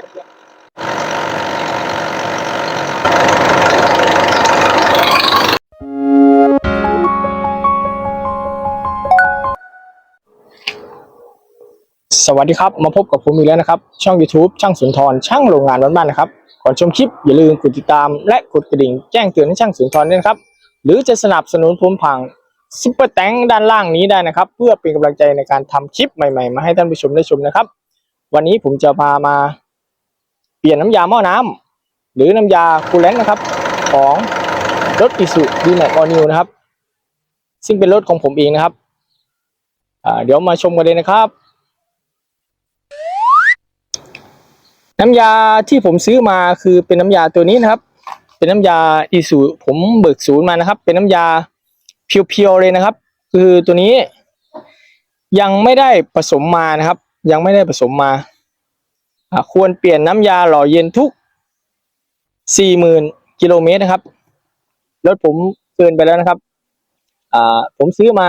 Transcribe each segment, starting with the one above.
สวัสดีครับ มาพบกับผมอีกแล้วนะครับ ช่อง YouTube ช่างสุนทรช่างโรงงานบ้านๆนะครับ ก่อนชมคลิปอย่าลืมกดติดตาม และกดกระดิ่งแจ้งเตือนให้ช่างสุนทรด้วยนะครับ หรือจะสนับสนุนผมผ่านซุปเปอร์แตงด้านล่างนี้ได้นะครับ เพื่อเป็นกำลังใจในการทำคลิปใหม่ๆ มาให้ท่านผู้ชมได้ชมนะครับ วันนี้ผมจะพามา เปลี่ยนน้ำยาหม้อน้ำหรือน้ำยาคูลเลนต์นะครับ ของรถอิสุดีแม็กออนิวนะครับ ซึ่งเป็นรถของผมเองนะครับเดี๋ยวมาชมกันเลยนะครับ น้ำยาที่ผมซื้อมาคือเป็นน้ำยาตัวนี้นะครับ เป็นน้ำยาอีสูผมเบิกศูนย์มานะครับ เป็นน้ำยาเพียวๆเลยนะครับ คือตัวนี้ยังไม่ได้ผสมมานะครับ ยังไม่ได้ผสมมา ควรเปลี่ยนน้ำยาหล่อเย็นทุกสี่หมื่นกิโลเมตรนะครับ รถผมเกินไปแล้วนะครับอ่าผมซื้อมา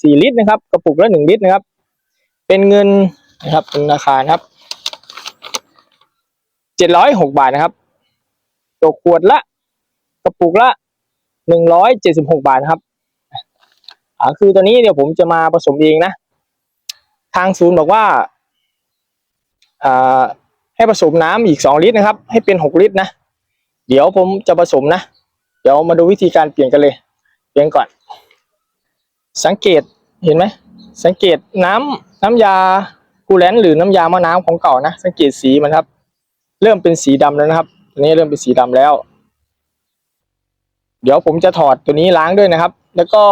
สี่ลิตรนะครับ กระปุกละหนึ่งลิตรนะครับ เป็นเงินนะครับเป็นราคาครับเจ็ดร้อยหกบาทนะครับ ตกขวดละ กระปุกละหนึ่งร้อยเจ็ดสิบาทนะครับคือตัวนี้เดี๋ยวผมจะมาผสมเองนะ ทางศูนย์บอกว่า ให้ผสมน้ำอีกสองลิตรนะครับ ให้เป็นหกลิตรนะ เดี๋ยวผมจะผสมนะ เดี๋ยวมาดูวิธีการเปลี่ยนกันเลยเปลี่ยนก่อน สังเกตเห็นไหมสังเกตน้ำน้ำยาคูแลนต์หรือน้ำยามะน้ำของเก่านะ สังเกตสีมันครับ เริ่มเป็นสีดำแล้วนะครับตัวนี้เริ่มเป็นสีดำแล้ว เดี๋ยวผมจะถอดตัวนี้ล้างด้วยนะครับ แล้วก็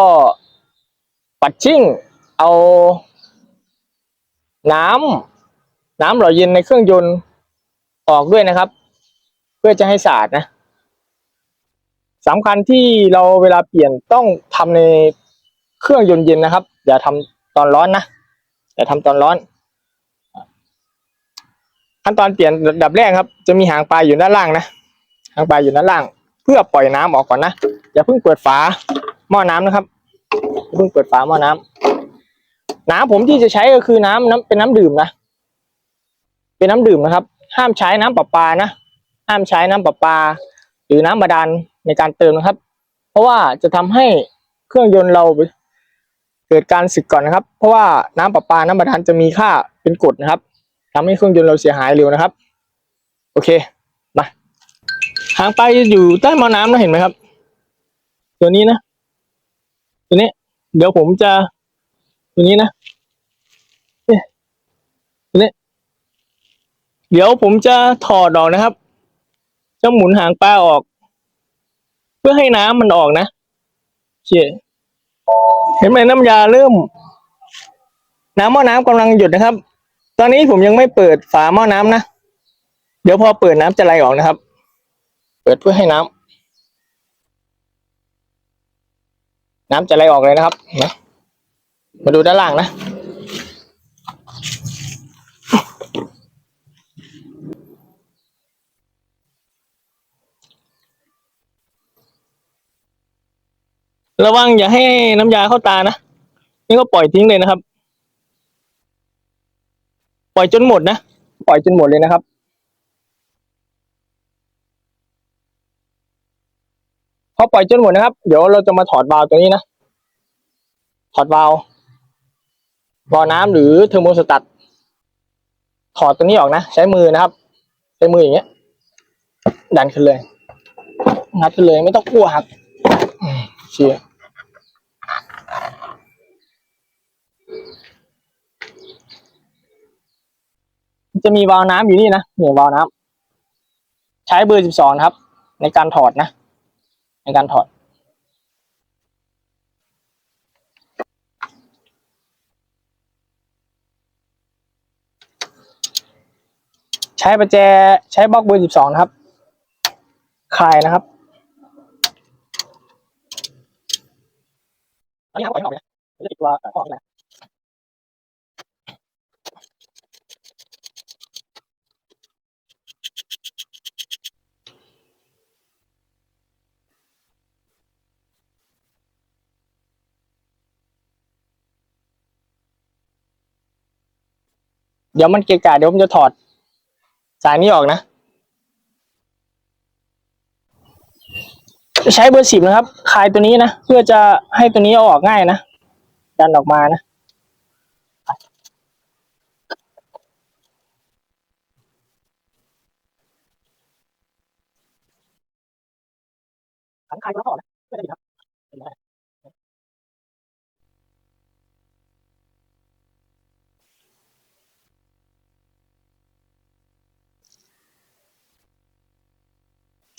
ปัดชิ่งเอา น้ำ น้ำหล่อเย็นในเครื่องยนต์ออกด้วยนะครับ เพื่อจะให้สะอาดนะสำคัญที่เราเวลาเปลี่ยนต้องทำในเครื่องยนต์เย็นนะครับ อย่าทำตอนร้อนนะอย่าทำตอนร้อน ขั้นตอนเปลี่ยนดับแรกครับ จะมีหางปลายอยู่ด้านล่างนะหางปลายอยู่ด้านล่าง เพื่อปล่อยน้ำออกก่อนนะอย่าเพิ่งเปิดฝาหม้อน้ำนะครับเพิ่งเปิดฝาหม้อน้ำน้ำผมที่จะใช้ก็คือน้ำน้ำเป็นน้ำดื่มนะ เป็นน้ำดื่มนะครับ ห้ามใช้น้ำประปานะ ห้ามใช้น้ำประปา หรือน้ำบาดาลในการเติมนะครับ เพราะว่าจะทำให้เครื่องยนต์เราเกิดการสึกก่อนนะครับ เพราะว่าน้ำประปาน้ำบาดาลจะมีค่าเป็นกรดนะครับทำให้เครื่องยนต์เราเสียหายเร็วนะครับ โอเคมาหางไปอยู่ใต้มอน้ำนะเห็นไหมครับ ตัวนี้นะ ตัวนี้ เดี๋ยวผมจะ ตัวนี้นะเนี่ยตัวนี้ เดี๋ยวผมจะถอดออกนะครับ จะหมุนหางปลาออก เพื่อให้น้ำมันออกนะเคเห็นไหมน้ำยาเริ่ม น้ำหม้อน้ำกำลังหยุดนะครับ ตอนนี้ผมยังไม่เปิดฝาหม้อน้ำนะ เดี๋ยวพอเปิดน้ำจะไหลออกนะครับ เปิดเพื่อให้น้ำน้ำจะไหลออกเลยนะครับมมาดูด้านล่างนะ ระวังอย่าให้น้ำยาเข้าตานะ นี่ก็ปล่อยทิ้งเลยนะครับ ปล่อยจนหมดนะ ปล่อยจนหมดเลยนะครับ พอปล่อยจนหมดนะครับ เดี๋ยวเราจะมาถอดวาล์วตัวนี้นะ ถอดวาล์ววาล์วน้ำหรือเทอร์โมสตัตถอดตัวนี้ออกนะ ใช้มือนะครับ ใช้มืออย่างเงี้ย ดันขึ้นเลยงัดขึ้นเลยไม่ต้องกลัวหักเชียร์ จะมีวาล์วน้ำอยู่นี่นะนี่วาล์วน้ำใช้เบอร์สิบสองครับ ในการถอดนะ ในการถอด ใช้ประแจใช้บล็อกเบอร์สิบสองครับคลายนะครับอันนี้ครับปล่อยออกไปนะเดี๋ยวจะติดตัวออนะ ดี๋ยวมันเกะกะเดี๋ยวผมจะถอด สายนี้ออกนะ ใช้เบอร์สิบนะครับ คลายตัวนี้นะ เพื่อจะให้ตัวนี้เอาออกง่ายนะ ดันออกมานะขันคลายตัวออกนะเพื่อจะดีครับ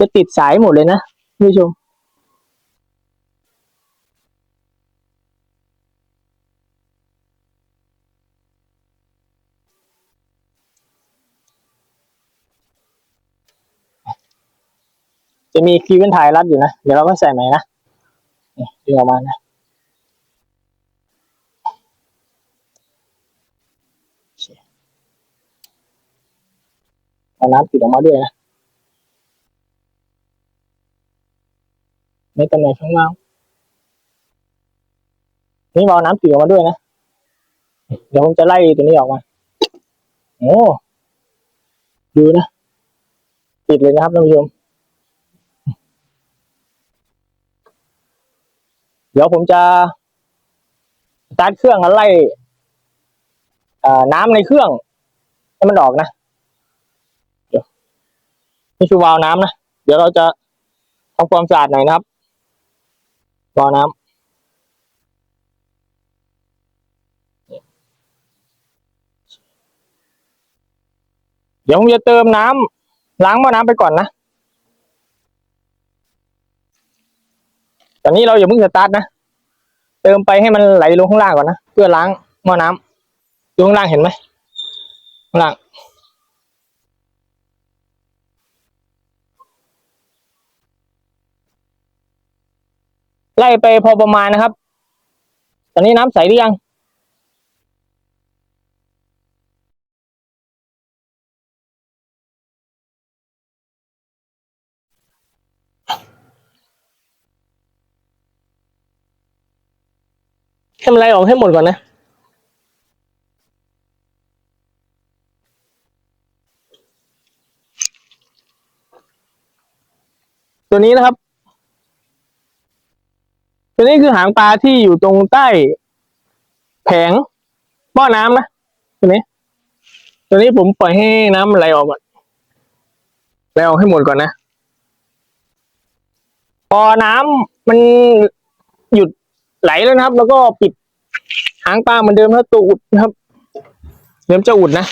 จะติดสายหมดเลยนะผู้ชม จะมีคีเว้นทายรัดอยู่นะ เดี๋ยวเราก็ใส่ใหม่นะดึงออกมานะเอาน้ำติดออกมาด้วยนะ ในตำแหน่งข้างล่างนี่เอาน้ำติดออกมาด้วยนะ เดี๋ยวผมจะไล่ตัวนี้ออกมา โอ้ดูนะ ติดเลยนะครับท่านผู้ชม เดี๋ยวผมจะสตาร์ทเครื่องแล้วไล่น้ำในเครื่อง ให้มันออกนะนี่คือวาล์วน้ำนะ เดี๋ยวเราจะทำความสะอาดหน่อยนะครับ วาล์วน้ำเดี๋ยวผมจะเติมน้ำล้างหม้อน้ำไปก่อนนะ ตอนนี้เราอย่าเพิ่งสตาร์ทนะ เติมไปให้มันไหลลงข้างล่างก่อนนะ เพื่อล้างหม้อน้ำอยู่ข้างล่างเห็นไหมข้างล่าง ไล่ไปพอประมาณนะครับ ตอนนี้น้ำใสหรือยังทำอะไรออกให้หมดก่อนนะ ตัวนี้นะครับ ตัวนี้คือหางปลาที่อยู่ตรงใต้แผงหม้อน้ำนะตัวนี้ ตัวนี้ผมปล่อยให้น้ำไหลออกก่อนไหลออกให้หมดก่อนนะ พอน้ำมันหยุดไหลแล้วนะครับ แล้วก็ปิดหางปลาเหมือนเดิมนะตัวอุดนะครับเริ่มจะอุดนะ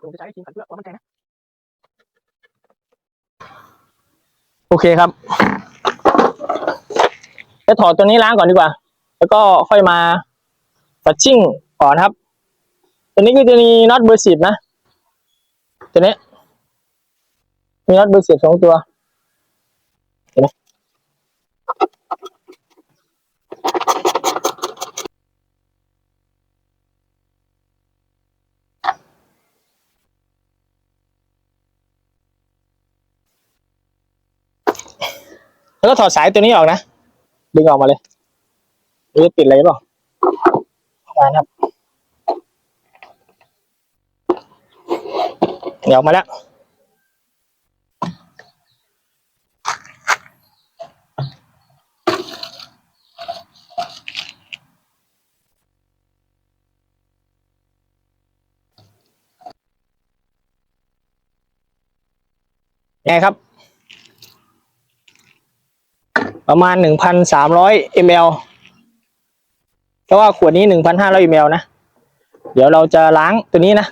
ผมจะใช้ทีมขันเพื่อความมั่นใจนะ โอเคครับจะถอดตัวนี้ล้างก่อนดีกว่า แล้วก็ค่อยมาตัดชิ่งก่อนครับ ตัวนี้ก็จะมีน็อตเบอร์สิบนะ ตัวนี้มีน็อตเบอร์สิบสองตัว แล้วก็ถอดสายตัวนี้ออกนะ ดึงออกมาเลยนี่จะติดอะไรเปล่าออกมานะครับเดี๋ยวออกมาแล้วไงครับ ประมาณหนึ่งพันสามร้อยมลเพราะว่าขวดนี้หนึ่งพันห้าร้อยมลนะ เดี๋ยวเราจะล้างตัวนี้นะ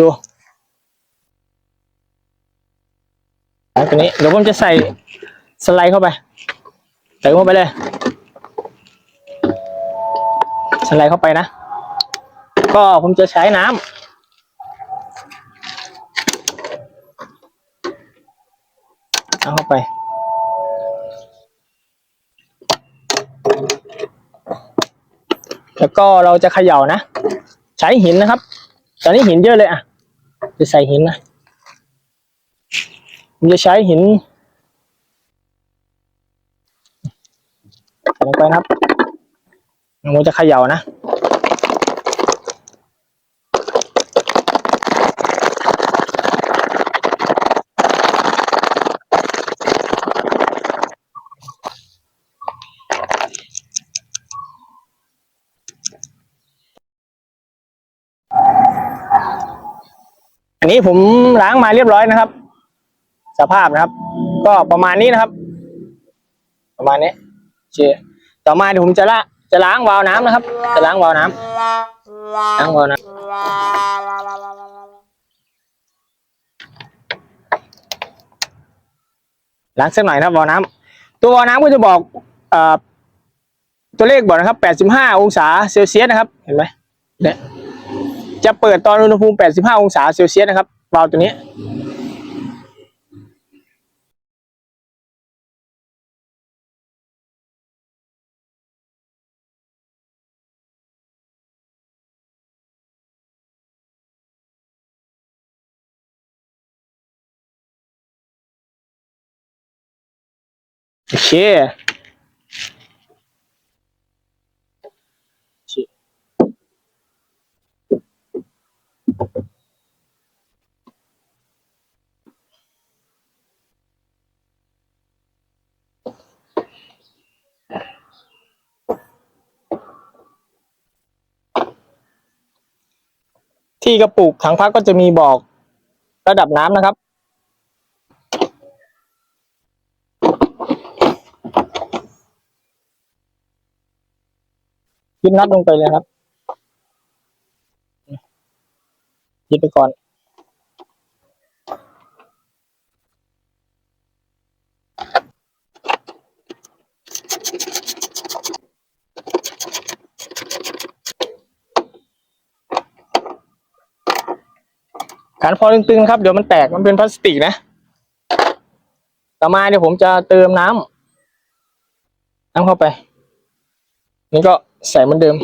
ดูล้างตัวนี้ เดี๋ยวผมจะใส่สไลด์เข้าไป ใส่เข้าไปเลย สไลด์เข้าไปนะ ก็ผมจะใช้น้ำเอาเข้าไป แล้วก็เราจะเขย่านะ ใช้หินนะครับ ตอนนี้หินเยอะเลยอะจะใส่หินนะผมจะใช้หินลงไปนะครับผมจะเขย่านะ อันนี้ผมล้างมาเรียบร้อยนะครับ สภาพนะครับ ก็ประมาณนี้นะครับ ประมาณนี้เคต่อมาเดี๋ยวผมจะละจะล้างวาล์วน้ำนะครับ จะล้างวาล์วน้ำล้างวาล์วน้ำล้างสักหน่อยนะครับวาล์วน้ำตัววาล์วน้ำก็จะบอกอตัวเลขบอกนะครับ 85 องศาเซลเซียสนะครับ เห็นไหมเนี่ย จะเปิดตอนอุณหภูมิ 85 องศาเซลเซียสนะครับวาล์วตัวนี้ โอเค ที่กระปุกถังพักก็จะมีบอกระดับน้ำนะครับ ยึดน็อตลงไปเลยครับ ยึดไปก่อน การพอตึงๆครับ เดี๋ยวมันแตกมันเป็นพลาสติกนะ ต่อมาเดี๋ยวผมจะเติมน้ำน้ำเข้าไป นี่ก็ใส่เหมือนเดิม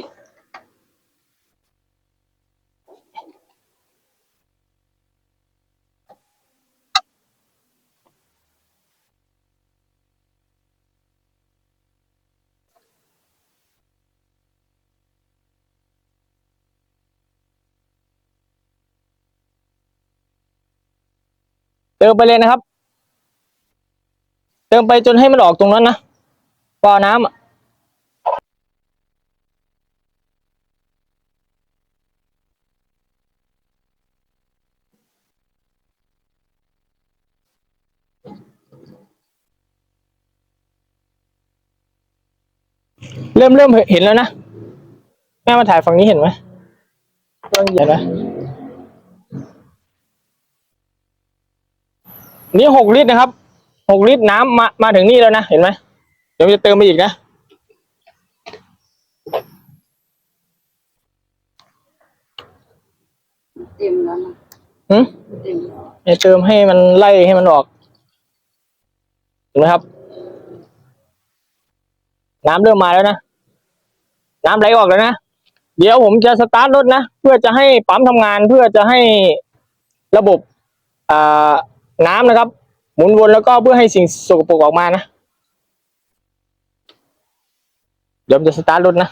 เติมไปเลยนะครับ เติมไปจนให้มันออกตรงนั้นนะวาล์วน้ำอะเริ่มเริ่มเห็นแล้วนะ แม่มาถ่ายฝั่งนี้เห็นไหมเริ่มเห็นไหม นี่หกลิตรนะครับหกลิตรน้ำมามาถึงนี่แล้วนะเห็นไหมเดี๋ยวจะเติมไปอีกนะเต็มแล้วนะหืมเต็มแล้วให้เติมให้มันไล่ให้มันออกเห็นไหมครับ น้ำเริ่มมาแล้วนะน้ำไหลออกแล้วนะเดี๋ยวผมจะสตาร์ทรถนะเพื่อจะให้ปั๊มทำงานเพื่อจะให้ระบบอ่า น้ำนะครับ หมุนวนแล้วก็เพื่อให้สิ่งสกปรกออกมานะเดี๋ยวจะสตาร์ทรถนะ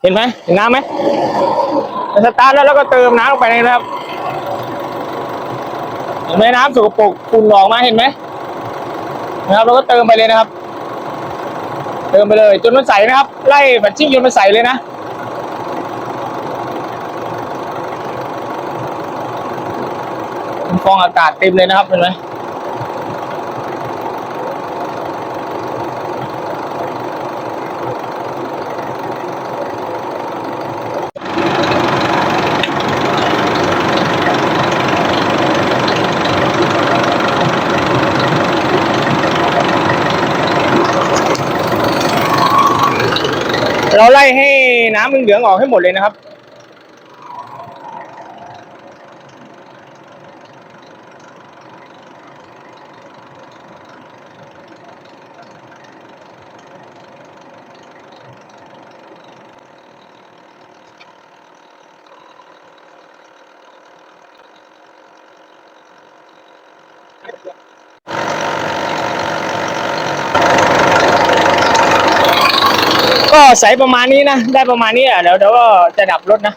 เห็นไหมเห็นน้ำไหมสตาร์ทแล้วแล้วก็เติมน้ำลงไปในนะครับเห็นไหมน้ำสกปรกฝุ่นออกมาเห็นไหมนะครับเราก็เติมไปเลยนะครับ เติมไปเลยจนมันใสนะครับ ไล่บัตชิ่งจนมันใสเลยนะฟองอากาศเต็มเลยนะครับเห็นไหม เราไล่ให้น้ำเหลืองๆออกให้หมดเลยนะครับ ใสประมาณนี้นะ ได้ประมาณนี้อะเดี๋ยวเดี๋ยวก็จะดับรถนะ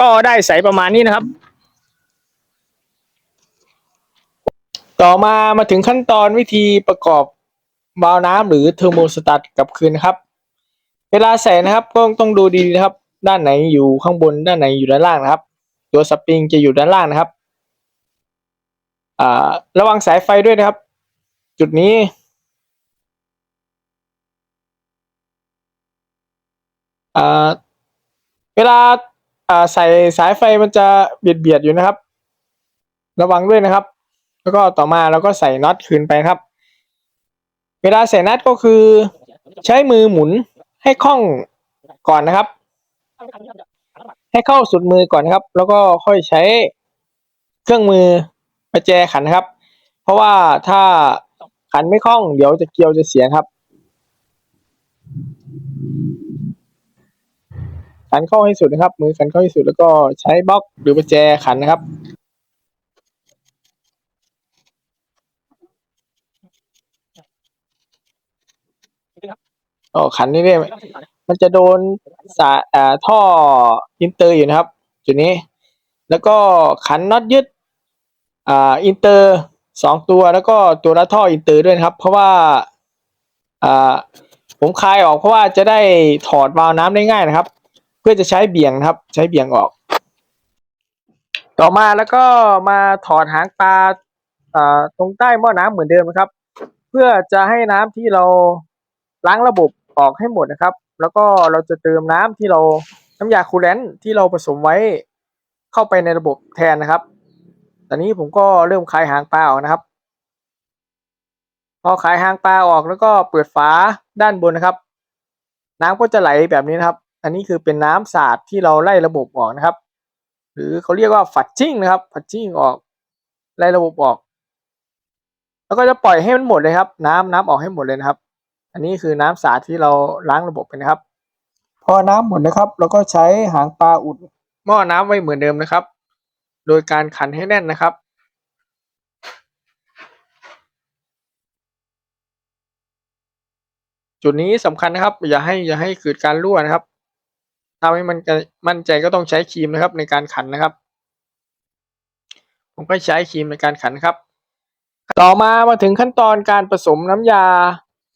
ก็ได้ใสประมาณนี้นะครับ ต่อมามาถึงขั้นตอนวิธีประกอบวาล์วน้ำหรือเทอร์โมสตัตกลับคืนนะครับ เวลาใส่นะครับก็ต้องดูดีๆนะครับ ด้านไหนอยู่ข้างบนด้านไหนอยู่ด้านล่างนะครับ ตัวสปริงจะอยู่ด้านล่างนะครับระวังสายไฟด้วยนะครับ จุดนี้เวลาอ่าใส่สายไฟมันจะเบียดเบียดอยู่นะครับ ระวังด้วยนะครับ แล้วก็ต่อมาเราก็ใส่น็อตคืนไปครับ เวลาใส่น็อตก็คือ ใช้มือหมุนให้คล่องก่อนนะครับ ให้เข้าสุดมือก่อนนะครับ แล้วก็ค่อยใช้เครื่องมือประแจขันนะครับ เพราะว่าถ้าขันไม่คล่องเดี๋ยวจะเกลียวจะเสียครับ ขันเข้าให้สุดนะครับ มือขันเข้าให้สุดแล้วก็ใช้บล็อกหรือประแจขันนะครับอ๋อขันนี่เรื่อยๆ มันจะโดนสายอ่าท่ออินเตอร์อยู่นะครับ จุดนี้ แล้วก็ขันน็อตยึดอ่าอินเตอร์สองตัวแล้วก็ตัวละท่ออินเตอร์ด้วยนะครับ เพราะว่าอ่าผมคลายออกเพราะว่าจะได้ถอดวาล์วน้ำได้ง่ายนะครับ เพื่อจะใช้เบี่ยงนะครับ ใช้เบี่ยงออก ต่อมาแล้วก็มาถอดหางปลาอ่าตรงใต้หม้อน้ำเหมือนเดิมนะครับ เพื่อจะให้น้ำที่เราล้างระบบออกให้หมดนะครับ แล้วก็เราจะเติมน้ำที่เราน้ำยาคูลแลนต์ที่เราผสมไว้เข้าไปในระบบแทนนะครับ ตอนนี้ผมก็เริ่มคลายหางปลาออกนะครับ พอคลายหางปลาออกแล้วก็เปิดฝาด้านบนนะครับ น้ำก็จะไหลแบบนี้นะครับ อันนี้คือเป็นน้ำสาดที่เราไล่ระบบออกนะครับ หรือเขาเรียกว่าฝัดชิ่งนะครับ ฝัดชิ่งออกไล่ระบบออก แล้วก็จะปล่อยให้มันหมดเลยครับ น้ำน้ำออกให้หมดเลยนะครับ อันนี้คือน้ำสาดที่เราล้างระบบไปนะครับ พอน้ำหมดนะครับเราก็ใช้หางปลาอุดหม้อน้ำไว้เหมือนเดิมนะครับ โดยการขันให้แน่นนะครับ จุดนี้สำคัญนะครับ อย่าให้อย่าให้เกิดการรั่วนะครับถ้าไม่มันจะมั่นใจก็ต้องใช้ครีมนะครับในการขันนะครับ ผมก็ใช้ครีมในการขันครับ ต่อมามาถึงขั้นตอนการผสมน้ำยา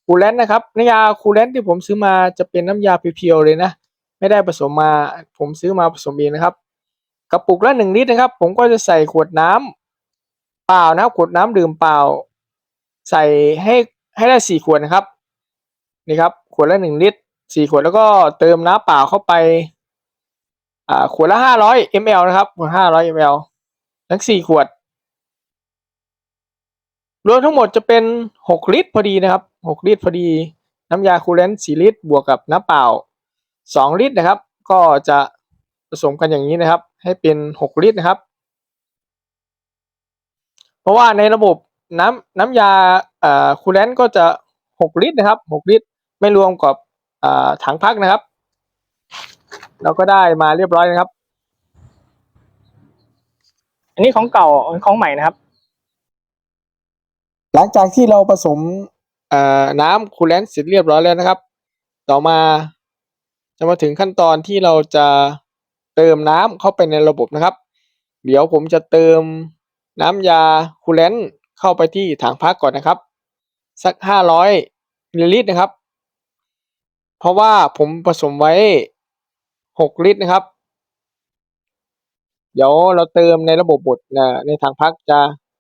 คูลแลนต์นะครับน้ำยาคูลแลนต์ที่ผมซื้อมาจะเป็นน้ำยาเพียวๆเลยนะไม่ได้ผสมมาผมซื้อมาผสมเองนะครับกระปุกละหนึ่งลิตรนะครับ ผมก็จะใส่ขวดน้ำเปล่านะครับขวดน้ำดื่มเปล่า ใส่ให้ให้ได้สี่ขวดนะครับนี่ครับขวดละหนึ่งลิตรสี่ขวดแล้วก็เติมน้ำเปล่าเข้าไปอ่าขวดละห้าร้อยมลนะครับขวดห้าร้อยมลทั้งสี่ขวด รวมทั้งหมดจะเป็นหกลิตรพอดีนะครับหกลิตรพอดี น้ำยาคูลแลนต์สี่ลิตร บวกกับน้ำเปล่าสองลิตรนะครับ ก็จะผสมกันอย่างนี้นะครับ ให้เป็นหกลิตรนะครับ เพราะว่าในระบบน้ำน้ำยาคูลแลนต์ก็จะหกลิตรนะครับหกลิตร ไม่รวมกับถังพักนะครับ เราก็ได้มาเรียบร้อยนะครับ อันนี้ของเก่าของใหม่นะครับ หลังจากที่เราผสมน้ำคูลแลนต์เสร็จเรียบร้อยแล้วนะครับ ต่อมาจะมาถึงขั้นตอนที่เราจะเติมน้ำเข้าไปในระบบนะครับ เดี๋ยวผมจะเติมน้ำยาคูลแลนต์เข้าไปที่ถังพักก่อนนะครับ สักห้าร้อยมิลลิลิตรนะครับ เพราะว่าผมผสมไว้หกลิตรนะครับ เดี๋ยวเราเติมในระบบบดนะในถังพักจะ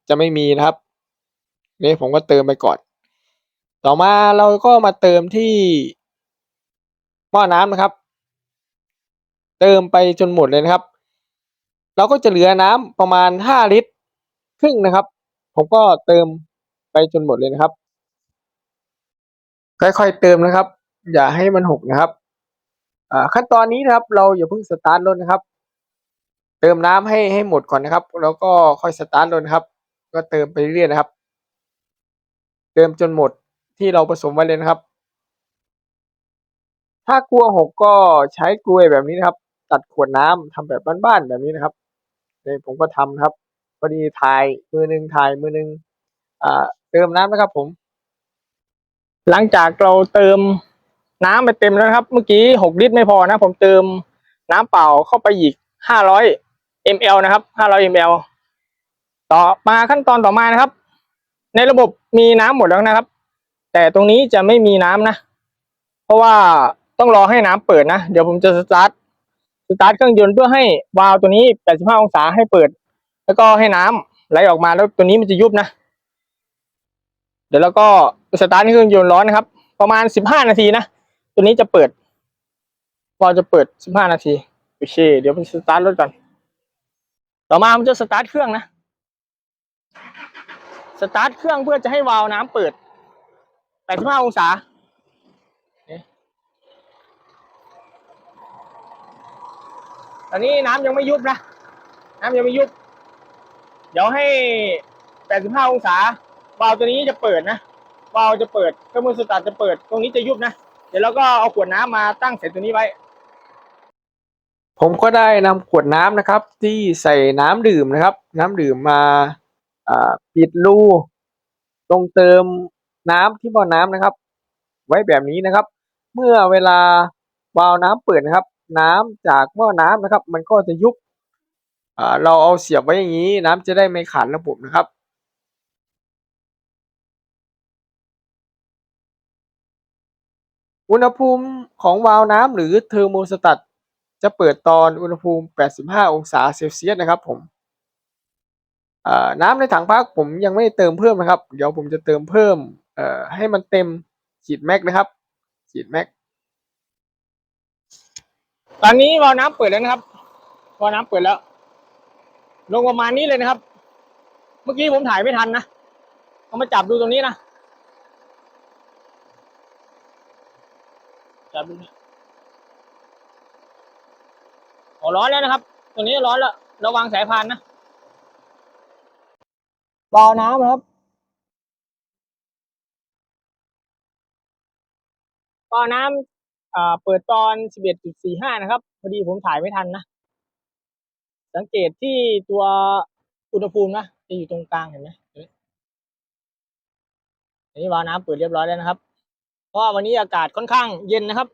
จะไม่มีนะครับ นี่ผมก็เติมไปก่อน ต่อมาเราก็มาเติมที่หม้อน้ำนะครับ เติมไปจนหมดเลยนะครับ เราก็จะเหลือน้ำประมาณห้าลิตรครึ่งนะครับ ผมก็เติมไปจนหมดเลยนะครับ ค่อยๆเติมนะครับ อย่าให้มันหกนะครับขั้นตอนนี้นะครับ เราอย่าเพิ่งสตาร์ทรถนะครับ เติมน้ำให้ให้หมดก่อนนะครับ แล้วก็ค่อยสตาร์ทรถนะครับ ก็เติมไปเรื่อยๆนะครับ เติมจนหมดที่เราผสมไว้เลยนะครับ ถ้ากลัวหกก็ใช้กลวยแบบนี้นะครับ ตัดขวดน้ำทำแบบบ้านๆแบบนี้นะครับนี่ผมก็ทำนะครับพอดีถ่ายมือหนึ่งถ่ายมือหนึ่งอ่าเติมน้ำนะครับ ผม หลังจากเราเติมน้ำไปเต็มแล้วครับ เมื่อกี้หกลิตรไม่พอนะ ผมเติมน้ำเปล่าเข้าไปอีกห้าร้อย ml นะครับห้าร้อย ml ต่อมาขั้นตอนต่อมานะครับ ในระบบมีน้ำหมดแล้วนะครับ แต่ตรงนี้จะไม่มีน้ำนะ เพราะว่าต้องรอให้น้ำเปิดนะ เดี๋ยวผมจะสตาร์ทสตาร์ทเครื่องยนต์เพื่อให้วาล์วตัวนี้ 85 องศาให้เปิด แล้วก็ให้น้ำไหลออกมาแล้วตัวนี้มันจะยุบนะ เดี๋ยวเราก็สตาร์ทเครื่องยนต์ร้อนนะครับ ประมาณ 15 นาทีนะ ตัวนี้จะเปิดวาล์วจะเปิด 15 นาทีโอเคเดี๋ยวผมสตาร์ทรถก่อนต่อมาผมจะสตาร์ทเครื่องนะ สตาร์ทเครื่องเพื่อจะให้วาล์วน้ำเปิด 85 องศา ตอนนี้น้ำยังไม่ยุบนะ น้ำยังไม่ยุบ เดี๋ยวให้ 85 องศา วาล์วตัวนี้จะเปิดนะ วาล์วจะเปิดเครื่องมือสตาร์ทจะเปิด ตรงนี้จะยุบนะ เดี๋ยวเราก็เอาขวดน้ำมาตั้งเสร็จตัวนี้ไว้ผมก็ได้นำขวดน้ำนะครับ ที่ใส่น้ำดื่มนะครับ น้ำดื่มมาอ่า ปิดรูตรงเติมน้ำที่บ่อน้ำนะครับ ไว้แบบนี้นะครับ เมื่อเวลาวาล์วน้ำเปิดนะครับ น้ำจากหม้อน้ำนะครับ มันก็จะยุบเราเอาเสียบไว้อย่างนี้ น้ำจะได้ไม่ขาดระบบนะครับอุณหภูมิของวาล์วน้ำหรือเทอร์โมสตัตจะเปิดตอนอุณหภูมิ 85 องศาเซลเซียสนะครับผม น้ำในถังพักผมยังไม่เติมเพิ่มนะครับ เดี๋ยวผมจะเติมเพิ่มให้มันเต็มขีดแม็กนะครับขีดแม็กตอนนี้วาล์วน้ำเปิดแล้วนะครับวาล์วน้ำเปิดแล้ว ลงประมาณนี้เลยนะครับ เมื่อกี้ผมถ่ายไม่ทันนะเอามาจับดูตรงนี้นะจับดูนะโอ้ร้อนแล้วนะครับ ตัวนี้ร้อนแล้วระวังสายพานนะ วาล์วน้ำนะครับวาล์วน้ำเปิดตอน 11.45 นะครับ พอดีผมถ่ายไม่ทันนะ สังเกตที่ตัวอุณหภูมินะ จะอยู่ตรงกลางเห็นไหมอันนี้วาวน้ำเปิดเรียบร้อยแล้วนะครับ เพราะว่าวันนี้อากาศค่อนข้างเย็นนะครับ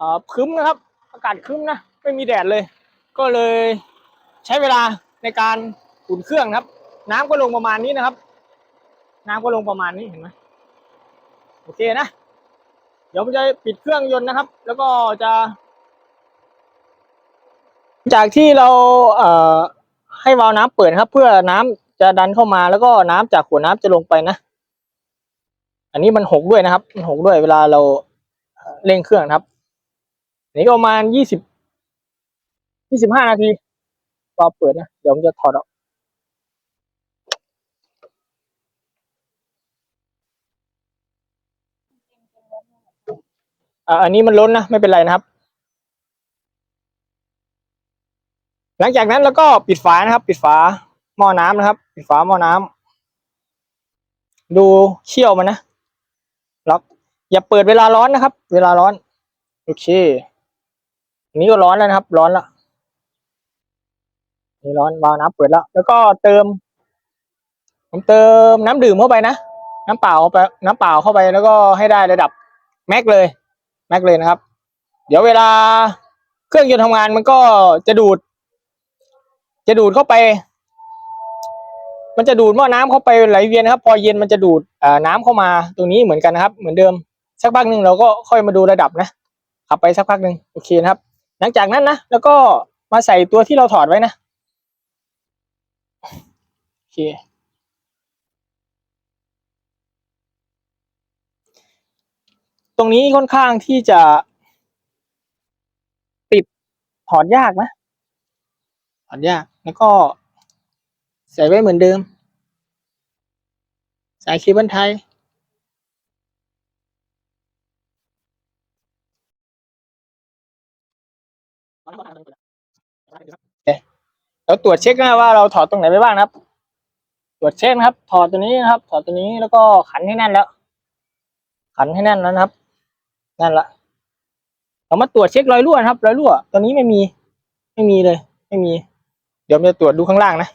อ่อครึ้มนะครับ อากาศคึ้มนะ ไม่มีแดดเลย ก็เลยใช้เวลาในการอุ่นเครื่องครับ น้ำก็ลงประมาณนี้นะครับ น้ำก็ลงประมาณนี้เห็นไหมโอเคนะ เดี๋ยวผมจะปิดเครื่องยนต์นะครับ แล้วก็จะ จากที่เราเอ่อให้วาล์วน้ำเปิดครับ เพื่อน้ำจะดันเข้ามาแล้วก็น้ำจากขวดน้ำจะลงไปนะ อันนี้มันหกด้วยนะครับ มันหกด้วยเวลาเราเร่งเครื่องครับนนี้ก็ประมาณยี่สิบยี่สิบห้านาทีวาล์วเปิดนะ เดี๋ยวผมจะถอดออก อ่าอันนี้มันล้นนะไม่เป็นไรนะครับ หลังจากนั้นแล้วก็ปิดฝานะครับ ปิดฝาหม้อน้ำนะครับ ปิดฝาหม้อน้ำดูเชี่ยวมันนะล็อกอย่าเปิดเวลาร้อนนะครับ เวลาร้อน โอเคนี้ก็ร้อนแล้วนะครับ ร้อนแล้วนี่ร้อนวาวน้ำเปิดแล้ว แล้วก็เติม ผมเติมน้ำดื่มเข้าไปนะ น้ำเปล่าเข้าไปน้ำเปล่าเข้าไปแล้วก็ให้ได้ระดับแม็กเลย แม็กเลยนะครับ เดี๋ยวเวลาเครื่องยนต์ทำงานมันก็จะดูด จะดูดเข้าไป มันจะดูดหม้อน้ำเข้าไปไหลเวียนนะครับ พอเย็นมันจะดูดน้ำเข้ามาตรงนี้เหมือนกันนะครับ เหมือนเดิมสักพักหนึ่งเราก็ค่อยมาดูระดับนะขับไปสักพักหนึ่งโอเคนะครับ หลังจากนั้นนะแล้วก็มาใส่ตัวที่เราถอดไว้นะโอเค ตรงนี้ค่อนข้างที่จะ ติดถอดยากนะ ถอดยากแล้วก็ ใส่ไว้เหมือนเดิม สายเคเบิลไทยแล้วตรวจเช็คนะว่าเราถอดตรงไหนไปบ้างนะครับ ตรวจเช็คนะครับ ถอดตัวนี้นะครับ ถอดตัวนี้แล้วก็ขันให้แน่นแล้ว ขันให้แน่นแล้วนะครับ นั่นละเรามาตรวจเช็ครอยรั่วนะครับรอยรั่วตัวนี้ไม่มี ไม่มีเลย ไม่มี เดี๋ยวจะตรวจดูข้างล่างนะ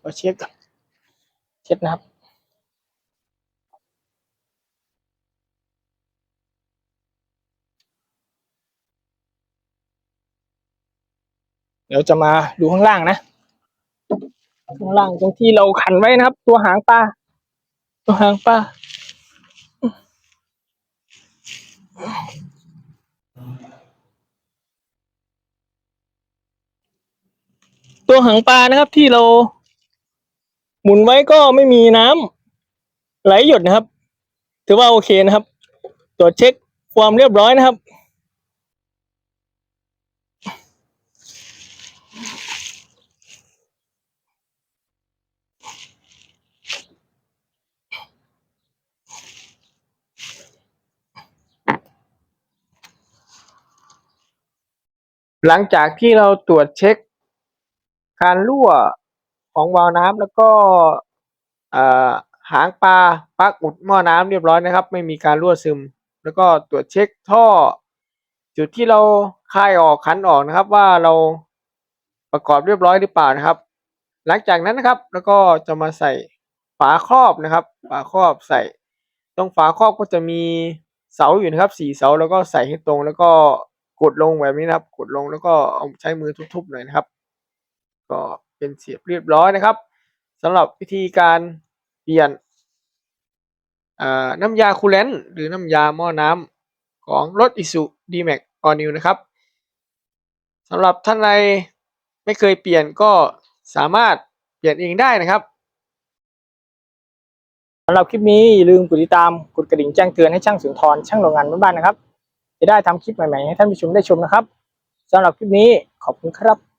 เราเช็คเช็คนะครับเดี๋ยวจะมาดูข้างล่างนะ ข้างล่างตรงที่เราขันไว้นะครับ ตัวหางปลา ตัวหางปลา ตัวหางปลานะครับที่เรา หมุนไว้ก็ไม่มีน้ำไหลหยดนะครับ ถือว่าโอเคนะครับ ตรวจเช็คความเรียบร้อยนะครับ หลังจากที่เราตรวจเช็คการรั่วของวาล์วน้ำแล้วก็หางปลาปลั๊กอุดหม้อน้ำเรียบร้อยนะครับ ไม่มีการรั่วซึม แล้วก็ตรวจเช็คท่อ จุดที่เราคายออกขันออกนะครับว่าเราประกอบเรียบร้อยหรือเปล่านะครับ หลังจากนั้นนะครับแล้วก็จะมาใส่ฝาครอบนะครับฝาครอบใส่ ตรงฝาครอบก็จะมีเสาอยู่นะครับสี่เสาแล้วก็ใส่ให้ตรงแล้วก็ ดลงแบบนี้นะครับ กดลงแล้วก็เอาใช้มือทุบๆหน่อยนะครับ ก็เป็นเสียบเรียบร้อยนะครับสำหรับวิธีการเปลี่ยนน้ำยาคูลเลนต์หรือน้ำยาหม้อน้ำของรถ Isuzu D-Max All New นะครับสำหรับท่านใดไม่เคยเปลี่ยนก็สามารถเปลี่ยนเองได้นะครับสำหรับคลิปนี้อย่าลืมกดติดตามกดกระดิ่งแจ้งเตือนให้ช่างสุนทรช่างโรงงานบ้านๆนะครับ จะได้ทำคลิปใหม่ๆให้ท่านผู้ชมได้ชมนะครับสำหรับคลิปนี้ขอบคุณครับ